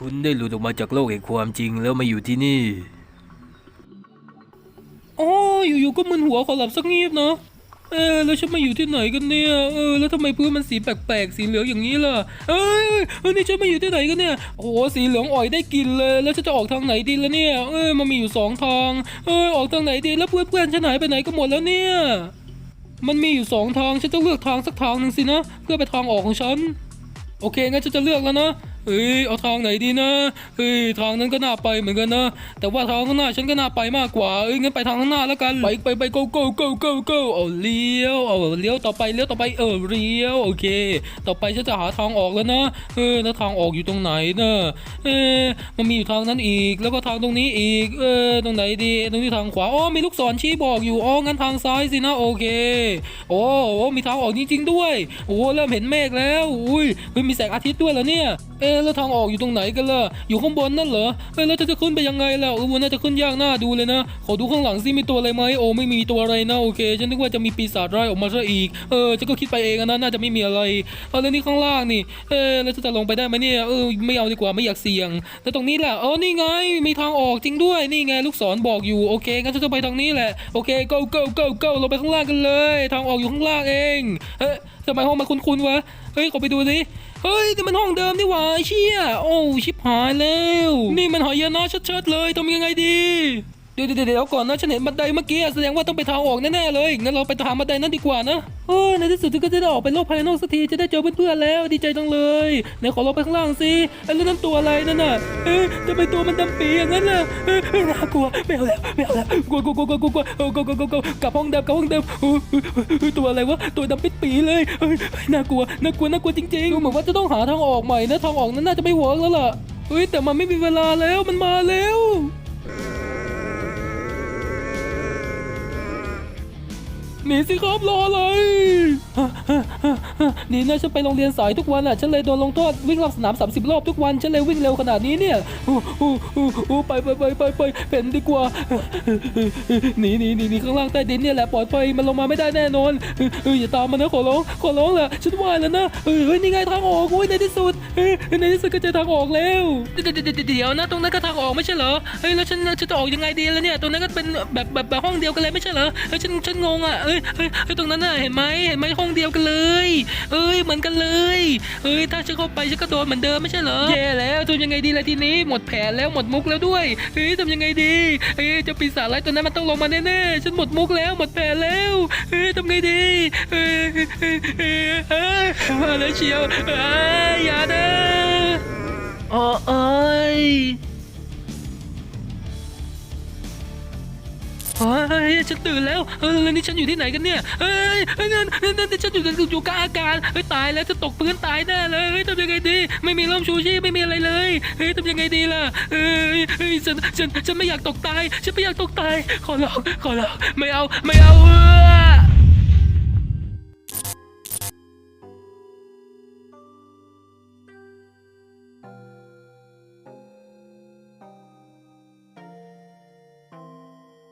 คุณได้หลุดออกมาจากโลกแห่งความจริงแล้วมาอยู่ที่นี่ อ๋อ อยู่ๆก็มึนหัวขอหลับสักงีบเนาะ เออ แล้วฉันมาอยู่ที่ไหนกันเนี่ย เออ แล้วทำไมพื้นมันสีแปลกๆ สีเหลืองอย่างนี้ล่ะ เอ้ยเอ้ยนี่ฉันมาอยู่ที่ไหนกันเนี่ย โอ้โห สีเหลืองอ่อยได้กลินเลย แล้วฉันจะออกทางไหนดีล่ะเนี่ย เออ มันมีอยู่สองทาง เออ ออกทางไหนดี แล้วเพื่อนๆฉันหายไปไหนกันหมดแล้วเนี่ย มันมีอยู่สองทาง ฉันต้องเลือกทางสักทางหนึ่งสินะ เพื่อไปทางออกของฉัน โอเคงั้นฉันจะเลือกแล้วนะ เฮ้ยเอาทางไหนดีนะเฮ้ยทางนั้นก็น่าไปเหมือนกันนะ แต่ว่าทางข้างหน้าฉันก็น่าไปมากกว่าเอ้ยงั้นไปทางข้างหน้าแล้วกันไปไปไป go go go go go เอาเลี้ยวเอาเลี้ยวต่อไปเลี้ยวต่อไปเออเลี้ยวโอเค ต่อไปฉันจะหาทางออกแล้วนะเออแล้วทางออกอยู่ตรงไหนนะเออมันมีอยู่ทางนั้นอีก แล้วก็ทางตรงนี้อีกเออตรงไหนดีตรงนี้ทางขวาอ๋อมีลูกศรชี้บอกอยู่อ๋องั้นทางซ้ายสินะโอเคโอ้โหมีทางออกจริงๆด้วยโอ้เริ่มเห็นเมฆแล้วอุ้ยเฮ้ยมีแสงอาทิตย์ด้วยเหรอเนี่ยเอ๊ะแล้วทางออกอยู่ตรงไหนกันล่ะ อยู่ข้างบนนั่นเหรอเอ้ยแล้วจะจะขึ้นไปยังไงล่ะเออมันน่าจะขึ้นยากหน้าดูเลยนะ ขอดูข้างหลังซิมีตัวอะไรไหมโอ้ไม่มีตัวอะไรนะโอเค ฉันนึกว่าจะมีปีศาจร้ายออกมาซะอีก เออฉันก็คิดไปเองนะน่าจะไม่มีอะไรเอาแล้วนี่ข้างล่างนี่ เอ๊ะแล้วจะจะลงไปได้ไหมเนี่ยเออไม่เอาดีกว่าไม่อยากเสี่ยง แล้วตรงนี้ล่ะเออนี่ไงมีทางออกจริงด้วยนี่ไงลูกศรบอกอยู่โอเคงั้นฉันจะไปทางนี้แหละโอเค go go go go ลงไปข้างล่างกันเลย ทางออกอยู่ข้างล่างเองเอ ทำไมห้องมันคุ้นๆวะ เฮ้ยขอไปดูสิ เฮ้ยนี่มันห้องเดิมนี่หว่าเชี่ย โอ้ชิบหายแล้ว นี่มันหอยนะชัดๆเลยทำยังไงดี เดี๋ยวเดี๋ยวเดี๋ยวก่อนนะฉันเห็นบันไดเมื่อกี้แสดงว่าต้องไปทางออกแน่ๆเลยงั้นเราไปทางบันไดนั้นดีกว่านะเฮ้ยในที่สุดก็จะได้ออกไปโลกภายนอกสักทีจะได้เจอเพื่อนๆแล้วดีใจจังเลยไหนขอลงไปข้างล่างสิไอ้เรื่องนั้นตัวอะไรนั่นน่ะเอ๊ะทำไมตัวมันดำปีอย่างนั้นล่ะเอ๊ะน่ากลัวไม่เอาแล้วไม่เอาแล้วกลัวกลัวกลัวกลัวกลัวกลัวกลัวกลัวกลัวกลัวกลับห้องเดิมกลับห้องเดิมเฮ้ยเฮ้ยเฮ้ยตัวอะไรวะตัวดำปิดปีเลยเฮ้ยเฮ้ยน่ากลัวน่ากลัวน่ากลัวจริงๆดูเหมือนว่าจะต้องหาทางออกใหม่นะทางออกนั้นน่าจะไม่เวิร์กแล้วล่ะเฮ้ยแต่มันไม่มีเวลาแล้วมันมาแล้ว หนีสิครับรออะไรนี่นะฉันไปโรงเรียนสายทุกวันอะฉันเลยโดนลงโทษวิ่งรอบสนาม 30 รอบทุกวันฉันเลยวิ่งเร็วขนาดนี้เนี่ยโอ้โอ้โอ้ไปไปไปไปไปเป็นดีกว่าหนีหนีหนีหนีข้างล่างใต้ดินเนี่ยแหละปลอดภัยมันลงมาไม่ได้แน่นอนเอออย่าตามมันนะขอร้องขอร้องแหละฉันว่าแล้วนะเออเฮ้ยนี่ไงทางออกโอ้ยในที่สุดเออในที่สุดก็เจอทางออกแล้วเดี๋ยวเดี๋ยวนะตรงนั้นก็ทางออกไม่ใช่เหรอเฮ้ยแล้วฉันจะออกยังไงดีล่ะเนี่ยตรงนั้นก็เป็นแบบแบบแบบห้องเดียวกันเลยไม่ใช่เหรอเฮ้ยฉันฉันงงอะเอ้ยเฮ้ยเฮ้ยตรงนั้นน่ะเห็นไหมเห็นไหมห้องเดียวกันเลยเอ้ยเหมือนกันเลยเอ้ยถ้าฉันเข้าไปฉันก็โดนเหมือนเดิมไม่ใช่เหรอแย่แล้วทำยังไงดีล่ะทีนี้หมดแผนแล้วหมดมุกแล้วด้วยเฮ้ยทำยังไงดีเฮ้ยจะปีศาจร้ายตัวนั้นมันต้องลงมาแน่ๆฉันหมดมุกแล้วหมดแผนแล้วเฮ้ยทำไงดีเฮ้ยเฮ้ยเฮ้ยเฮ้ยเฮ้ยมาแล้วเชียวเอ้ยอย่านะอ๋อเอ้ย ฮ้ยฉันตื่นแล้วเออแล้วนี่ฉันอยู่ที่ไหนกันเนี่ยเฮ้ยนั่นนั่นนั่นฉันอยู่อยู่กลางอากาศเฮ้ยตายแล้วจะตกพื้นตายแน่เลยเฮ้ยทำยังไงดีไม่มีร่มชูชีพไม่มีอะไรเลยเฮ้ยทำยังไงดีล่ะเฮ้ยเฮ้ยฉันฉันฉันไม่อยากตกตาย ฉันไม่อยากตกตาย ขอร้องขอร้องไม่เอาไม่เอาเออ